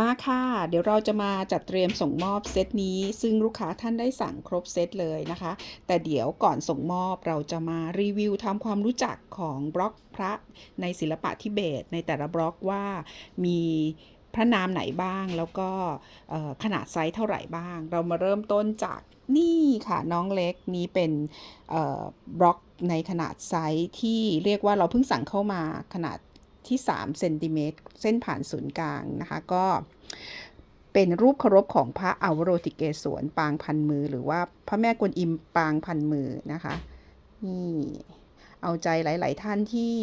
มาค่ะ เดี๋ยวเราจะมาจัดเตรียมส่งมอบเซตนี้ ซึ่งลูกค้าท่านได้สั่งครบเซตเลยนะคะ แต่เดี๋ยวก่อนส่งมอบเราจะมารีวิวทำความรู้จักของบล็อกพระในศิลปะทิเบต ในแต่ละบล็อกว่ามีพระนามไหนบ้างแล้วก็ขนาดไซส์เท่าไหร่บ้าง เรามาเริ่มต้นจากนี่ค่ะน้องเล็กนี้เป็นบล็อกในขนาดไซส์ที่เรียกว่าเราเพิ่งสั่งเข้ามาขนาด ที่3เซนติเมตรเส้นผ่านศูนย์กลางนะคะก็เป็นรูปเคารพของพระอวโรติเกศวรปางพันมือ หรือว่าพระแม่กวนอิมปางพันมือนะคะนี่เอาใจหลาย ๆ ท่านที่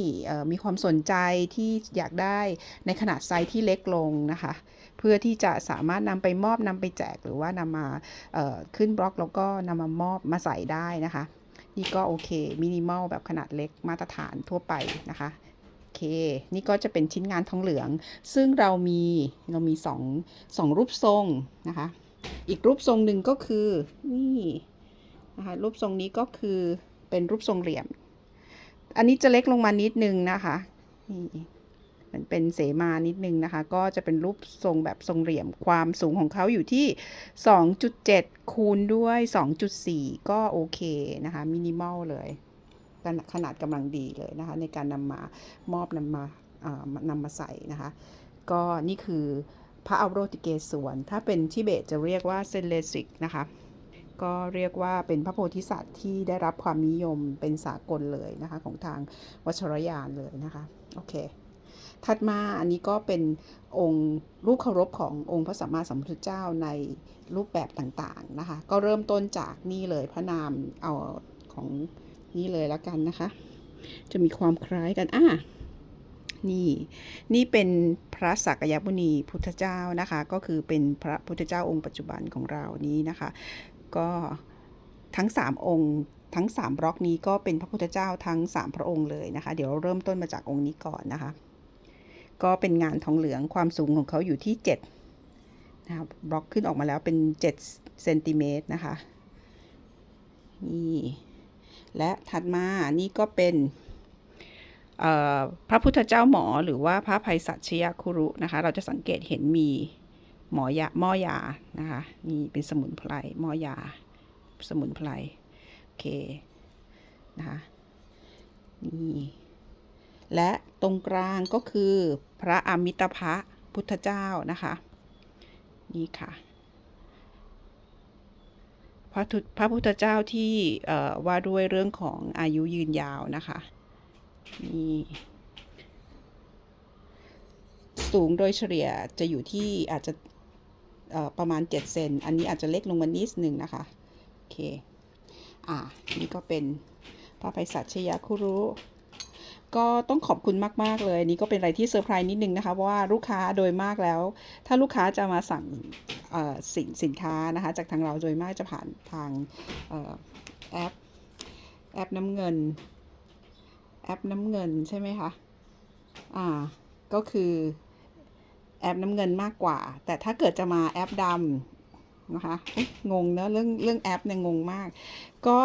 มีความสนใจที่อยากได้ในขนาดไซส์ที่เล็กลงนะคะ เพื่อที่จะสามารถนำไปมอบนำไปแจกหรือว่านำมาขึ้นบล็อกแล้วก็นำมามอบมาใส่ได้นะคะ นี่ก็โอเคมินิมอลแบบขนาดเล็กมาตรฐานทั่วไปนะคะ นี่ก็จะเป็นชิ้นงานทองเหลือง ซึ่งเรามีเรามีสองสองรูปทรงนะคะ อีกรูปทรงหนึ่งก็คือนี่นะคะรูปทรงนี้ก็คือเป็นรูปทรงเหลี่ยม อันนี้จะเล็กลงมานิดนึงนะคะนี่มันเป็นเสมานิดนึงนะคะ ก็จะเป็นรูปทรงแบบทรงเหลี่ยมความสูงของเขาอยู่ที่ 2.7 คูณด้วย 2.4 ก็โอเคนะคะ มินิมอลเลย ขนาดขนาดกำลังดีเลยนะคะ ในการนำมามอบนำมาอ่านำมาใส่นะคะ ก็นี่คือพระอวโรติเกศวรถ้าเป็นทิเบตจะเรียกว่าเซนเลสิกนะคะ ก็เรียกว่าเป็นพระโพธิสัตว์ที่ได้รับความนิยมเป็นสากลเลยนะคะ ของทางวัชรยานเลยนะคะ โอเค ถัดมาอันนี้ก็เป็นองค์รูปเคารพขององค์พระสัมมาสัมพุทธเจ้าในรูปแบบต่างๆนะคะ ก็เริ่มต้นจากนี่เลยพระนามเอาของ นี่เลยแล้วกันนะคะ จะมีความคล้ายกันอะนี่นี่เป็นพระสักยมุนีพุทธเจ้านะคะ ก็คือเป็นพระพุทธเจ้าองค์ปัจจุบันของเรานี้นะคะ ก็ทั้ง 3 องค์ทั้ง 3 บล็อกนี้ก็เป็นพระพุทธเจ้าทั้ง 3 พระองค์เลยนะคะ เดี๋ยวเราเริ่มต้นมาจากองค์นี้ก่อนนะคะ ก็เป็นงานทองเหลืองความสูงของเขาอยู่ที่7นะคะบล็อกขึ้นออกมาแล้วเป็น7เซนติเมตรนะคะนี่ และถัดมานี่ก็เป็นพระพุทธเจ้าหมอหรือว่าพระภัยสัชยคุรุนะคะ เราจะสังเกตเห็นมีหมอยาหม้อยานะคะนี่เป็นสมุนไพรหม้อยา สมุนไพรโอเคนะคะนี่และตรงกลางก็คือพระอมิตภะพุทธเจ้านะคะ นี่ค่ะ พระพระพุทธเจ้าที่ว่าด้วยเรื่องของอายุยืนยาวนะคะนี่สูงโดยเฉลี่ยจะอยู่ที่อาจจะประมาณ 7 เซน อันนี้อาจจะเล็กลงมานิดนึงนะคะ โอเค อ่า นี่ก็เป็นพระภัยสัชยคุรุ ก็ต้องขอบคุณมาก ๆ เลย นี่ก็เป็นอะไรที่เซอร์ไพรส์นิดนึงนะคะ เพราะว่าลูกค้าโดยมากแล้ว ถ้าลูกค้าจะมาสั่ง สินสินค้านะคะจากทางเราโดยมากจะผ่านทางแอปแอปน้ำเงินแอปน้ำเงินใช่ไหมคะอ่าก็คือแอปน้ำเงินมากกว่า แต่ถ้าเกิดจะมาแอปดำนะคะงงเนอะเรื่องเรื่องแอปเนี่ยงงมาก ก็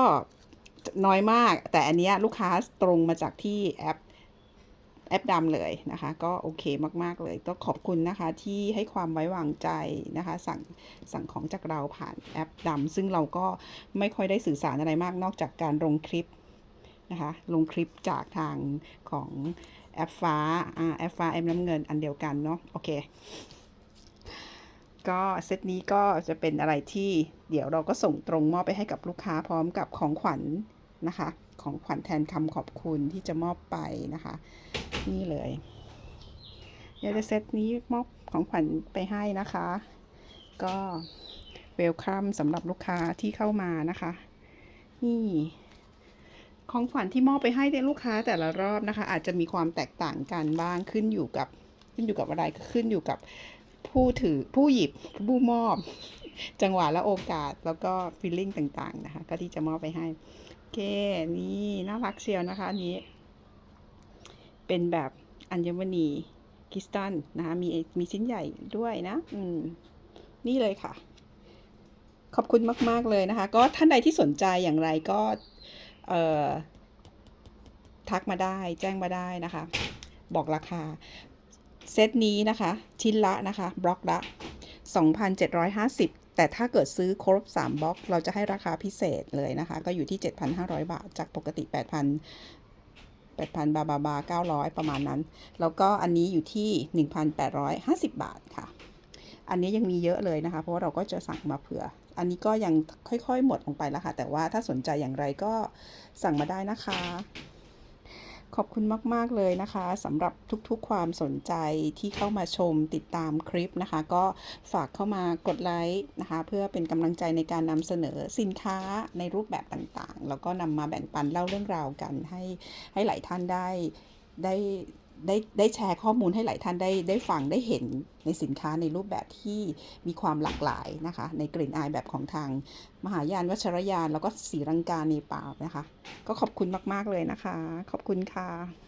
น้อยมาก แต่อันนี้ลูกค้าตรงมาจากที่แอป แอปดำเลยนะคะ ก็โอเคมาก ๆ เลยต้องขอบคุณนะคะที่ให้ความไว้วางใจนะคะ สั่งสั่งของจากเราผ่านแอปดำซึ่งเราก็ไม่ค่อยได้สื่อสารอะไรมากนอกจากการลงคลิปนะคะ ลงคลิปจากทางของแอปฟ้าอ่าแอปฟ้าแอปน้ำเงินอันเดียวกันเนาะโอเคก็เซตนี้ก็จะเป็นอะไรที่เดี๋ยวเราก็ส่งตรงมอบไปให้กับลูกค้าพร้อมกับของขวัญนะคะ ของขวัญแทนคำขอบคุณที่จะมอบไปนะคะ นี่เลยเดี๋ยวจะเซตนี้มอบของขวัญไปให้นะคะ ก็เวลคัมสำหรับลูกค้าที่เข้ามานะคะ นี่ของขวัญที่มอบไปให้ในลูกค้าแต่ละรอบนะคะ อาจจะมีความแตกต่างกันบ้างขึ้นอยู่กับขึ้นอยู่กับอะไรก็ขึ้นอยู่กับผู้ถือผู้หยิบผู้มอบ จังหวะและโอกาสแล้วก็ฟีลลิ่งต่างๆนะคะ ก็ที่จะมอบไปให้โอเคนี่น่ารักเชียวนะคะนี้ เป็นแบบอัญมณีคริสตัลนะคะมีมีชิ้นใหญ่ด้วยนะ อืม นี่เลยค่ะ ขอบคุณมาก ๆ เลยนะคะ ก็ท่านใดที่สนใจอย่างไรก็ เอ่อ ทักมาได้ แจ้งมาได้นะคะ บอกราคา เซตนี้นะคะ ชิ้นละนะคะ บล็อกละ 2,750แต่ถ้าเกิดซื้อครบ 3บล็อก เราจะให้ราคาพิเศษเลยนะคะ ก็อยู่ที่ 7,500 บาท จากปกติ8,000 8,000 บาบาบา900 ประมาณนั้น แล้วก็อันนี้อยู่ที่ 1,850 บาทค่ะ อันนี้ยังมีเยอะเลยนะคะ เพราะว่าเราก็จะสั่งมาเผื่อ อันนี้ก็ยังค่อยๆ หมดลงไปแล้วค่ะ แต่ว่าถ้าสนใจอย่างไรก็สั่งมาได้นะคะ ขอบคุณมาก ๆ เลยนะคะสำหรับทุกๆความสนใจที่เข้ามาชมติดตามคลิปนะคะ ก็ฝากเข้ามากดไลค์นะคะ เพื่อเป็นกำลังใจในการนำเสนอสินค้าในรูปแบบต่างๆ แล้วก็นำมาแบ่งปันเล่าเรื่องราวกันให้ให้หลายท่านได้ได้ ได้ได้แชร์ข้อมูลให้หลายท่านได้ได้ฟังได้เห็นในสินค้าในรูปแบบที่มีความหลากหลายนะคะ ในกลิ่นอายแบบของทางมหายานวัชรยาน แล้วก็สีรังกาเนปาลนะคะ ก็ขอบคุณมาก ๆ เลยนะคะ ขอบคุณค่ะ